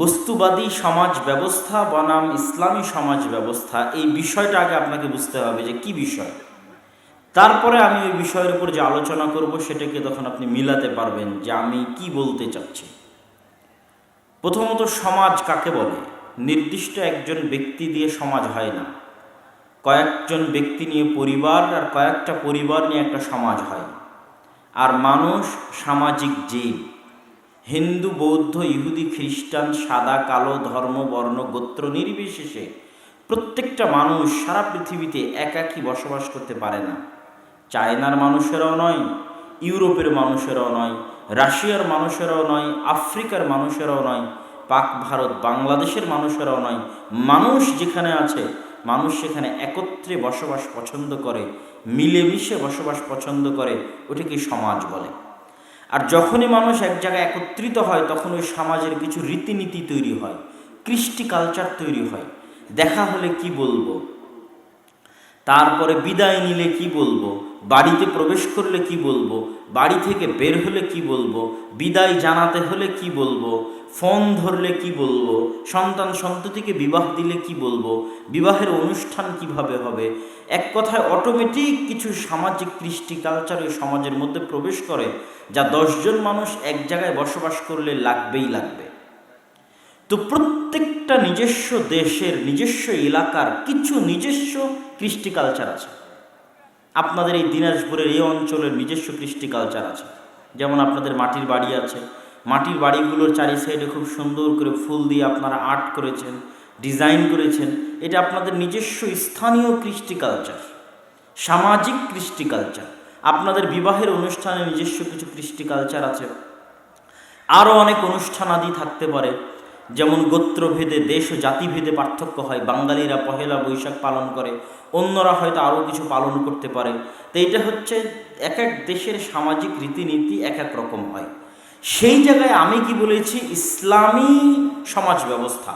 বস্তুবাদী সমাজ ব্যবস্থা বনাম ইসলামী সমাজ ব্যবস্থা, এই বিষয়টা আগে আপনাকে বুঝতে হবে যে কি বিষয়। তারপরে আমি ওই বিষয়ের উপর যে আলোচনা করব সেটাকে তখন আপনি মিলাতে পারবেন যে আমি কি বলতে চাচ্ছি। প্রথমত সমাজ কাকে বলে? নির্দিষ্ট একজন ব্যক্তি দিয়ে সমাজ হয় না। কয়েকজন ব্যক্তি নিয়ে পরিবার আর কয়েকটা পরিবার নিয়ে একটা সমাজ হয়। আর মানুষ সামাজিক জীব। হিন্দু, বৌদ্ধ, ইহুদি, খ্রিস্টান, সাদা, কালো, ধর্ম, বর্ণ, গোত্র নির্বিশেষে প্রত্যেকটা মানুষ সারা পৃথিবীতে একাকী বসবাস করতে পারে না। চায়নার মানুষেরাও নয়, ইউরোপের মানুষেরাও নয়, রাশিয়ার মানুষেরাও নয়, আফ্রিকার মানুষেরাও নয়, পাক ভারত, বাংলাদেশের মানুষেরাও নয়। মানুষ যেখানে আছে, মানুষ সেখানে একত্রে বসবাস পছন্দ করে, মিলেমিশে বসবাস পছন্দ করে, ওটাকে সমাজ বলে। আর যখনই মানুষ এক জায়গায় একত্রিত হয়, তখন ওই সমাজের কিছু রীতিনীতি তৈরি হয়, কৃষ্টি কালচার তৈরি হয়। দেখা হলে কি বলব? তারপরে বিদায় নিলে কি বলব? বাড়িতে প্রবেশ করলে কি বলব? বাড়ি থেকে বের হলে কি বলব? বিদায় জানাতে হলে কি বলব? ফোন ধরলে কি বলব? সন্তান সন্ততিকে বিবাহ দিলে কি বলব? বিবাহের অনুষ্ঠান কীভাবে হবে? এক কথায় অটোমেটিক কিছু সামাজিক কৃষ্টি কালচার ওই সমাজের মধ্যে প্রবেশ করে, যা দশজন মানুষ এক জায়গায় বসবাস করলে লাগবেই লাগবে। তো প্রত্যেকটা নিজস্ব দেশের, নিজস্ব এলাকার কিছু নিজস্ব কৃষ্টি কালচার আছে। আপনাদের এই দিনাজপুরের এই অঞ্চলের নিজস্ব কৃষ্টি কালচার আছে। যেমন আপনাদের মাটির বাড়ি আছে। মাটির বাড়িগুলোর চারি সাইডে খুব সুন্দর করে ফুল দিয়ে আপনারা আর্ট করেছেন ডিজাইন করেছেন। এটা আপনাদের নিজস্ব স্থানীয় কৃষ্টি কালচার সামাজিক কৃষ্টি কালচার আপনাদের বিবাহের অনুষ্ঠানে নিজস্ব কিছু কৃষ্টি কালচার আছে। আরও অনেক অনুষ্ঠান আদি থাকতে পারে। যেমন গোত্রভেদে দেশ ও জাতিভেদে পার্থক্য হয়, বাঙালিরা পহেলা বৈশাখ পালন করে, অন্যরা হয়তো আরও কিছু পালন করতে পারে। তো এটা হচ্ছে এক এক দেশের সামাজিক রীতিনীতি এক এক রকম হয়। সেই জায়গায় আমি কি বলেছি? ইসলামী সমাজ ব্যবস্থা।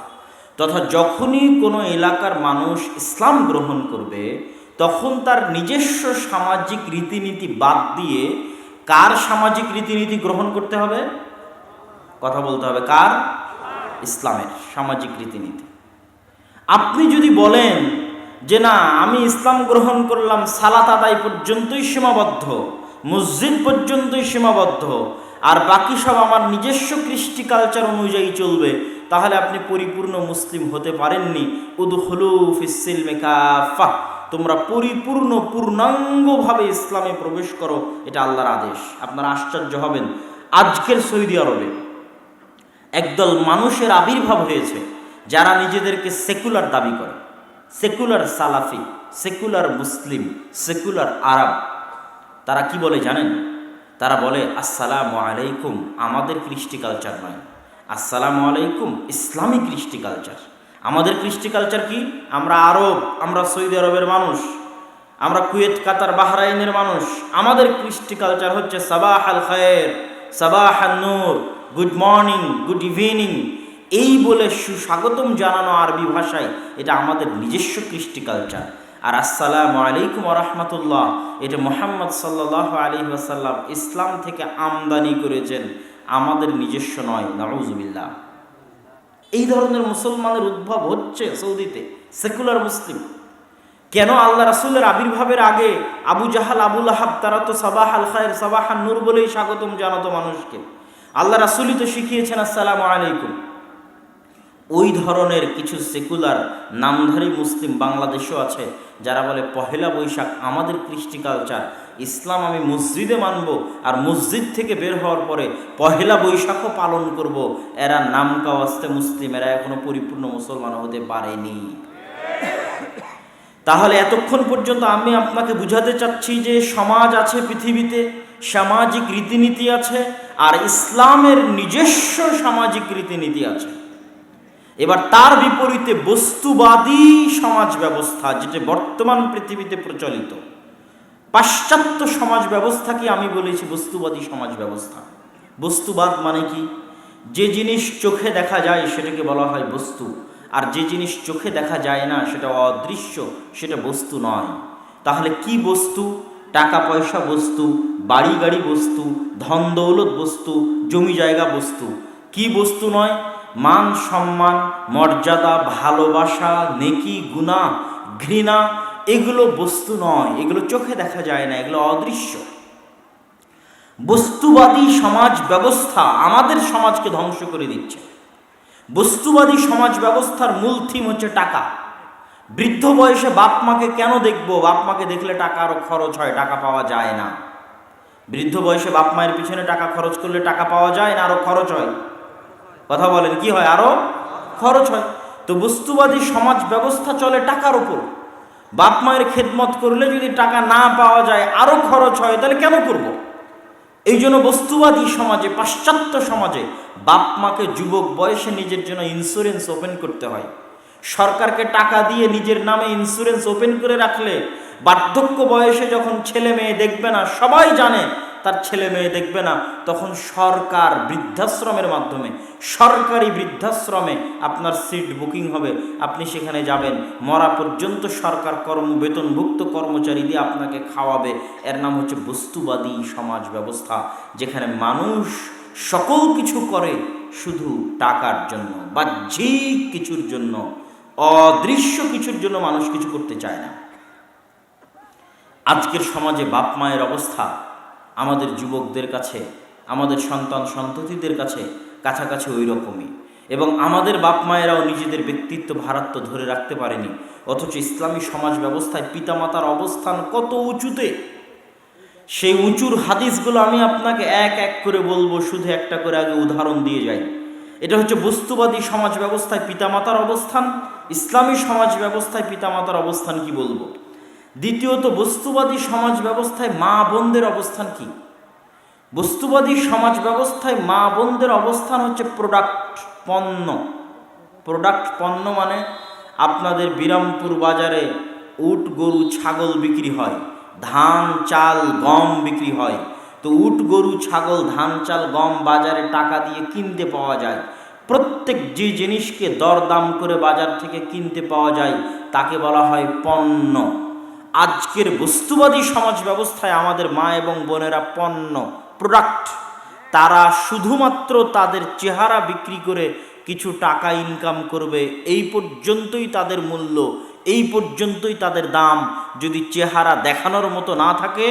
তথা যখনই কোনো এলাকার মানুষ ইসলাম গ্রহণ করবে, তখন তার নিজস্ব সামাজিক রীতিনীতি বাদ দিয়ে কার সামাজিক রীতিনীতি গ্রহণ করতে হবে? কথা বলতে হবে। কার? ইসলামের সামাজিক রীতিনীতি। আপনি যদি বলেন যে না, আমি ইসলাম গ্রহণ করলাম, সালাত আদায় পর্যন্তই সীমাবদ্ধ, মসজিদ পর্যন্তই সীমাবদ্ধ, আর বাকি সব আমার নিজস্ব কৃষ্টি কালচার অনুযায়ী চলবে, তাহলে আপনি পরিপূর্ণ মুসলিম হতে পারেননি। উদুহলু ফিসিল মেকাফা তোমরা পরিপূর্ণ পূর্ণাঙ্গভাবে ইসলামে প্রবেশ করো, এটা আল্লাহর আদেশ। আপনারা আশ্চর্য হবেন। আজকের সৌদি আরবে একদল মানুষের আবির্ভাব হয়েছে যারা নিজেদেরকে সেকুলার দাবি করে। সেকুলার সালাফি, সেকুলার মুসলিম, সেকুলার আরব। তারা কি বলে জানেন? তারা বলে, আসসালামু আলাইকুম, আমাদের কৃষ্টি কালচার নয়। আসসালামু আলাইকুম ইসলামিক কৃষ্টি কালচার। আমাদের কৃষ্টি কালচার কি? আমরা আরব, আমরা সৌদি আরবের মানুষ। আমরা কুয়েত, কাতার, বাহরাইনের মানুষ। আমাদের কৃষ্টি কালচার হচ্ছে সাবাহ আল খায়ের, সাবাহ নূর। গুড মর্নিং গুড ইভিনিং এই বলে সুস্বাগতম জানানো আরবি ভাষায় এটা আমাদের নিজস্ব কৃষ্টি কালচার আর আসসালামু আলাইকুম রহমতুল্লাহ। এটা মোহাম্মদ সাল্লাহ আলী ওয়াসাল্লাম ইসলাম থেকে আমদানি করেছেন। আমাদের নিজস্ব নয় নওয়াজুবিল্লাহ এই ধরনের মুসলমানের উদ্ভব হচ্ছে সৌদিতে, সেকুলার মুসলিম। কেন আল্লাহ রাসুলের আবির্ভাবের আগে আবু জাহাল, আবুল আহাব, তারা তো সাবাহ আল খায়ের, সাবাহ নূর বলেই স্বাগতম জানাতো মানুষকে। আল্লাহ রাসুলই তো শিখিয়েছেন, আসসালাম আলাইকুম। ওই ধরনের কিছু সেকুলার, নামধারী মুসলিম বাংলাদেশও আছে, যারা বলে, পহেলা বৈশাখ আমাদের কৃষ্টি কালচার, ইসলাম আমি মসজিদে মানব আর মসজিদ থেকে বের হওয়ার পরে পহেলা বৈশাখও পালন করব। এরা নাম কাওয়াস্তে মুসলিম, এরা এখনও পরিপূর্ণ মুসলমান হতে পারেনি। তাহলে এতক্ষণ পর্যন্ত আমি আপনাকে বুঝাতে চাচ্ছি যে সমাজ আছে পৃথিবীতে সামাজিক রীতিনীতি আছে আর ইসলামের নিজস্ব সামাজিক রীতিনীতি আছে। এবার তার বিপরীতে বস্তুবাদী সমাজ ব্যবস্থা যেটা বর্তমান পৃথিবীতে প্রচলিত, পাশ্চাত্য সমাজ ব্যবস্থাকে আমি বলেছি বস্তুবাদী সমাজ ব্যবস্থা? বস্তুবাদ মানে কি? যে জিনিস চোখে দেখা যায় সেটাকে বলা হয় বস্তু, আর যে জিনিস চোখে দেখা যায় না সেটা অদৃশ্য, সেটা বস্তু নয়। তাহলে কি বস্তু? টাকা পয়সা বস্তু বাড়ি গাড়ি বস্তু ধন দৌলত বস্তু জমি জায়গা বস্তু। কি বস্তু নয়? মান, সম্মান, মর্যাদা, ভালোবাসা, নেকি, গুণা, ঘৃণা, এগুলো বস্তু নয়। এগুলো চোখে দেখা যায় না, এগুলো অদৃশ্য। বস্তুবাদী সমাজ ব্যবস্থা আমাদের সমাজকে ধ্বংস করে দিচ্ছে। বস্তুবাদী সমাজ ব্যবস্থার মূল থিম হচ্ছে টাকা। বৃদ্ধ বয়সে বাপ মাকে কেন দেখব? বাপ মাকে দেখলে টাকা আরও খরচ হয়, টাকা পাওয়া যায় না। বৃদ্ধ বয়সে বাপ মায়ের পিছনে টাকা খরচ করলে টাকা পাওয়া যায় না আরও খরচ হয়। কথা বলেন, কি হয়? আরও খরচ হয়। তো বস্তুবাদী সমাজ ব্যবস্থা চলে টাকার উপর। বাপ মায়ের খেদমত করলে যদি টাকা না পাওয়া যায় আরও খরচ হয়, তাহলে কেন করব। এই জন্য বস্তুবাদী সমাজে, পাশ্চাত্য সমাজে বাপ মাকে যুবক বয়সে নিজের জন্য ইন্স্যুরেন্স ওপেন করতে হয়। সরকারকে টাকা দিয়ে নিজের নামে ইন্স্যুরেন্স ওপেন করে রাখলে বার্ধক্য বয়সে যখন ছেলে মেয়ে দেখবে না, সবাই জানে তার ছেলে মেয়ে দেখবে না, তখন সরকার বৃদ্ধাশ্রমের মাধ্যমে, সরকারি বৃদ্ধাশ্রমে আপনার সিট বুকিং হবে। আপনি সেখানে যাবেন, মরা পর্যন্ত সরকার কর্ম, বেতনভুক্ত কর্মচারী দিয়ে আপনাকে খাওয়াবে। এর নাম হচ্ছে বস্তুবাদী সমাজ ব্যবস্থা, যেখানে মানুষ সকল কিছু করে শুধু টাকার জন্য, বাহ্যিক কিছুর জন্য। অদৃশ্য কিছুর জন্য মানুষ কিছু করতে চায় না। আজকের সমাজে বাপ মায়ের অবস্থা, আমাদের যুবকদের কাছে, আমাদের সন্তান সন্ততিদের কাছে কাছাকাছি ওই রকমই এবং আমাদের বাপ মায়েরাও নিজেদের ব্যক্তিত্ব ভারাত্ম ধরে রাখতে পারেনি। অথচ ইসলামী সমাজ ব্যবস্থায় পিতামাতার অবস্থান কত উঁচুতে! সেই উঁচুর হাদিসগুলো আমি আপনাকে এক এক করে বলব, শুধু একটা করে আগে উদাহরণ দিয়ে যাই। এটা হচ্ছে বস্তুবাদী সমাজ ব্যবস্থায় পিতামাতার অবস্থান, ইসলামী সমাজ ব্যবস্থায় পিতামাতার অবস্থান কি বলব? দ্বিতীয়ত, বস্তুবাদী সমাজ ব্যবস্থায় মা বোনদের অবস্থান কি? বস্তুবাদী সমাজ ব্যবস্থায় মা বোনদের অবস্থান হচ্ছে প্রোডাক্ট পণ্য। প্রোডাক্ট পণ্য মানে আপনাদের বিরামপুর বাজারে উট, গরু, ছাগল বিক্রি হয়, ধান, চাল, গম বিক্রি হয়। তো উট, গরু, ছাগল, ধান, চাল, গম বাজারে টাকা দিয়ে কিনতে পাওয়া যায়। প্রত্যেক যে জিনিসকে দরদাম করে বাজার থেকে কিনতে পাওয়া যায়, তাকে বলা হয় পণ্য। আজকের বস্তুবাদী সমাজ ব্যবস্থায় আমাদের মা এবং বোনেরা পণ্য প্রোডাক্ট তারা শুধুমাত্র তাদের চেহারা বিক্রি করে কিছু টাকা ইনকাম করবে, এই পর্যন্তই তাদের মূল্য, এই পর্যন্তই তাদের দাম। যদি চেহারা দেখানোর মতো না থাকে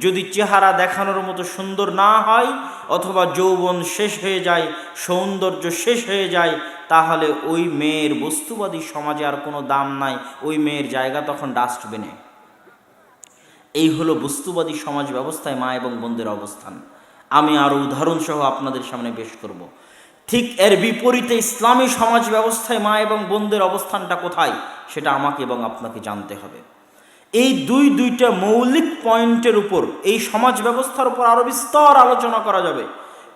যদি চেহারা দেখানোর মতো সুন্দর না হয় অথবা যৌবন শেষ হয়ে যায়, সৌন্দর্য শেষ হয়ে যায়, তাহলে ওই মেয়ের বস্তুবাদী সমাজে আর কোনো দাম নাই। ওই মেয়ের জায়গা তখন ডাস্টবিনে। এই হলো বস্তুবাদী সমাজ ব্যবস্থায় মা এবং বোনদের অবস্থান। আমি আরও উদাহরণসহ আপনাদের সামনে পেশ করব। ঠিক এর বিপরীতে ইসলামী সমাজ ব্যবস্থায় মা এবং বোনদের অবস্থানটা কোথায়, সেটা আমাকে এবং আপনাকে জানতে হবে। এই দুই দুইটা মৌলিক পয়েন্টের উপর, এই সমাজ ব্যবস্থার উপর আরও বিস্তর আলোচনা করা যাবে।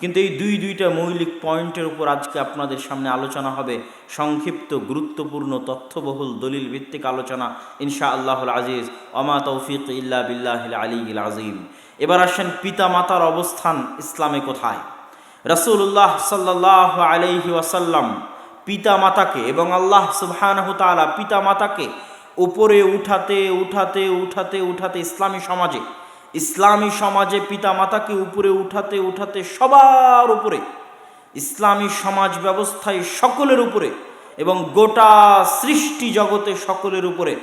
কিন্তু এই দুই দুইটা মৌলিক পয়েন্টের উপর আজকে আপনাদের সামনে আলোচনা হবে সংক্ষিপ্ত, গুরুত্বপূর্ণ, তথ্যবহুল দলিল ভিত্তিক আলোচনা ইনশা আল্লাহুল আজিজ। অমা তৌফিক ইল্লা বিল্লাহ আলী আজিম এবার আসেন পিতা মাতার অবস্থান ইসলামে কোথায়? রসুল্লাহ সাল্লাহ আলহি ওয়াসাল্লাম পিতা মাতাকে এবং আল্লাহ সুবহানাহু তাআলা পিতা মাতাকে উপরে উঠাতে উঠাতে উঠাতে উঠাতে ইসলামী সমাজে ইসলামী সমাজে পিতা মাতাকে উপরে উঠাতে উঠাতে সবার উপরে, ইসলামী সমাজ ব্যবস্থায় সকলের উপরে এবং গোটা সৃষ্টি জগতে সকলের উপরে,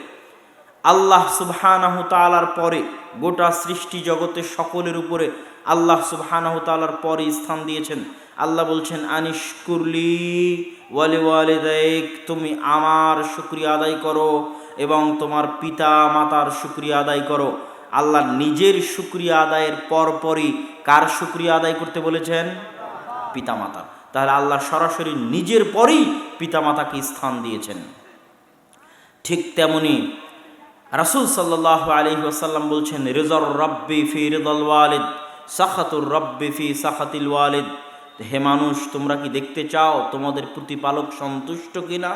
আল্লাহ সুবহানাহু তালার পরে গোটা সৃষ্টি জগতে সকলের উপরে আল্লাহ সুবহানাহু তালার পরে স্থান দিয়েছেন। আল্লাহ বলছেন আনিস কুরলি ওয়ালে ওয়ালে দেখ তুমি আমার শুক্রিয়া আদায় করো। এবং তোমার পিতা মাতার শুক্রিয়া আদায় করো। আল্লাহ নিজের শুক্রিয়া আদায়ের পরপরই কার শুক্রিয়া আদায় করতে বলেছেন? পিতামাতার। তাহলে আল্লাহ সরাসরি নিজের পরই পিতামাতাকে স্থান দিয়েছেন। ঠিক তেমনি রাসুল সাল্লাহ আলী ওসাল্লাম বলছেন, রেজর রব্বি ফি রেদল ওয়ালিদ, সাখাতুর রব্বি ফি সাখাতিল ওয়ালিদ। হে মানুষ, তোমরা কি দেখতে চাও তোমাদের প্রতিপালক সন্তুষ্ট কিনা?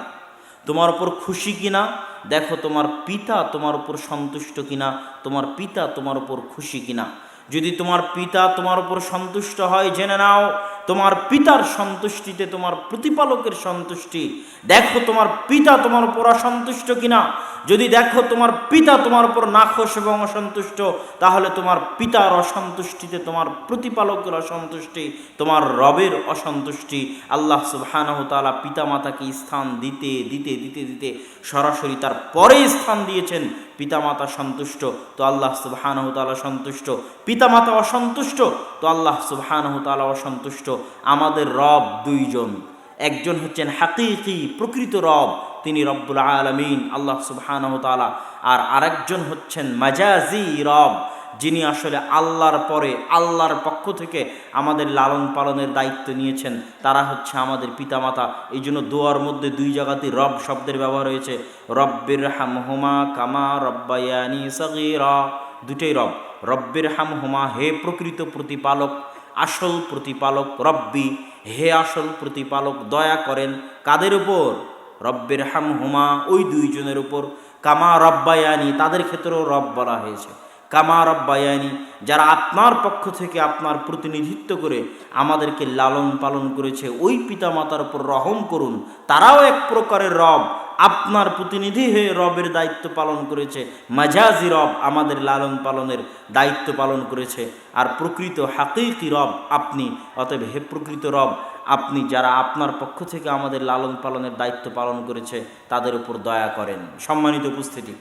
তোমার উপর খুশি কিনা? দেখো, তোমার পিতা তোমার উপর সন্তুষ্ট কিনা? তোমার পিতা তোমার উপর খুশি কিনা? যদি তোমার পিতা তোমার উপর সন্তুষ্ট হয়, জেনে নাও তোমার পিতার সন্তুষ্টিতে তোমার প্রতিপালকের সন্তুষ্টি। দেখো তোমার পিতা তোমার উপর অসন্তুষ্ট কিনা? যদি দেখো তোমার পিতা তোমার উপর নাখোশ এবং অসন্তুষ্ট, তাহলে তোমার পিতার অসন্তুষ্টিতে তোমার প্রতিপালকের অসন্তুষ্টি, তোমার রবের অসন্তুষ্টি। আল্লাহ সুবহানাহু তাআলা পিতা মাতাকে স্থান দিতে দিতে দিতে দিতে সরাসরি তার পরে স্থান দিয়েছেন। পিতামাতা সন্তুষ্ট, তো আল্লাহ সুবাহানহ তালা সন্তুষ্ট। পিতামাতা অসন্তুষ্ট, তো আল্লাহ সুবাহানহ তালা অসন্তুষ্ট। আমাদের রব দুইজন। একজন হচ্ছেন হাকিকি, প্রকৃত রব, তিনি রব্বুল আলমিন, আল্লাহ সুবাহানহ তালা আর আরেকজন হচ্ছেন মাজাজি রব যিনি আসলে আল্লাহর পরে, আল্লাহর পক্ষ থেকে আমাদের লালন পালনের দায়িত্ব নিয়েছেন, তারা হচ্ছে আমাদের পিতামাতা। এই জন্য দোয়ার মধ্যে দুই জায়গাতে রব শব্দের ব্যবহার হয়েছে। রব্বির হামহুমা কামা রব্বায়ানি সগীরা। দুটোই রব। রব্বির হামহুমা হে প্রকৃত প্রতিপালক, আসল প্রতিপালক রব্বি, হে আসল প্রতিপালক দয়া করেন কাদের উপর? রব্বের হাম হুমা ওই দুইজনের উপর। কামা রব্বায়ানি, তাদের ক্ষেত্রেও রব বলা হয়েছে। কামা রব্বায়ানি, যারা আপনার পক্ষ থেকে আপনার প্রতিনিধিত্ব করে আমাদেরকে লালন পালন করেছে, ওই পিতামাতার উপর রহম করুন। তারাও এক প্রকারের রব, আপনার প্রতিনিধি হয়ে রবের দায়িত্ব পালন করেছে। মাজাজি রব আমাদের লালন পালনের দায়িত্ব পালন করেছে। আর প্রকৃত হাকিকি রব আপনি, অতএব হে প্রকৃত রব, আপনি যারা আপনার পক্ষ থেকে আমাদের লালন পালনের দায়িত্ব পালন করেছে, তাদের উপর দয়া করেন। সম্মানিত উপস্থিতি।